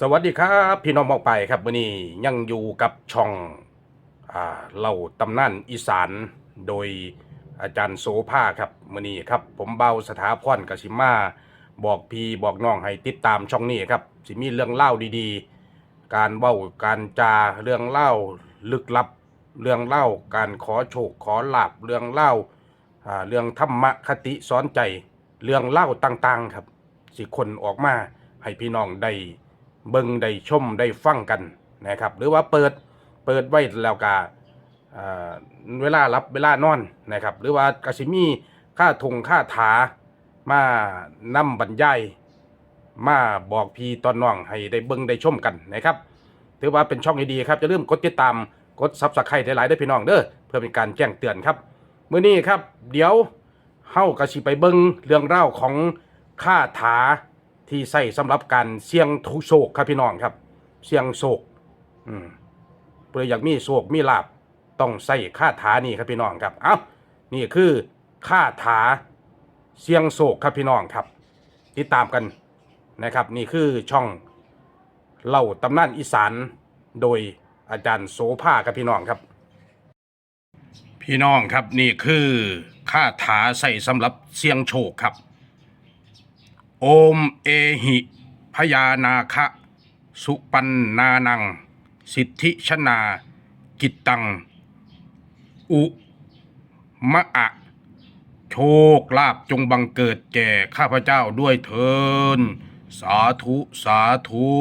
สวัสดีครับพี่น้องมองไปครับวันนี้ยังอยู่กับช่องอ่าเล่าตำนานอีสานโดยอาจารย์โสภาครับมื่อนี้ครับ ผมเบาสถาพรกสิมาบอกพี่บอกน้องให้ติดตามช่องนี้ครับสิมีเรื่องเล่าดีๆ การเว้าการจาเรื่องเล่าลึกลับ เรื่องเล่าการขอโชคขอลาบเรื่องเล่าอ่าเรื่องธรรมคติสอนใจ เรื่องเล่าต่างๆครับ สิคนออกมาให้พี่น้องได้ เบิ่งได้ชมได้ฟังกันนะครับ หรือว่าเปิดเปิดไว้แล้วก็อ่าเวลารับเวลานอนนะครับ หรือว่ากสิมีค่าทงค่าถามานำบรรยายมาบอกพี่ตอนน้องให้ได้เบิ่งได้ชมกันนะครับ ถือว่าเป็นช่องดีๆครับจะเริ่าลืมกดติดตามกดซับสไครต์หลายๆด้พี่น้องเด้อเพื่อเป็นการแจ้งเตือนครับมื้อนี้ครับ เดี๋ยวเฮากะสิไปเบิ่งเรื่องเล่าของค่าถา ที่ใส่สำหรับการเสี่ยงทุโศกครับพี่น้องครับ เสี่ยงโศกอืมเพื่ออยากมีโศกมีลาบต้องใส่คาถานี่ครับพี่น้องครับเอ้านี่คือคาถาเสี่ยงโศกครับพี่น้องครับ ติดตามกันนะครับ นี่คือช่องเล่าตำนานอีสานโดยอาจารย์โสภาครับพี่น้องครับ พี่น้องครับนี่คือคาถาใส่สำหรับเสียงโชคครับ โอมเอหิพยานาคะ สุปันนานัง สิทธิชนากิตตัง อุมะอะโชคลาภจงบังเกิดแก่ข้าพเจ้าด้วยเถิน สาธุ สาธุ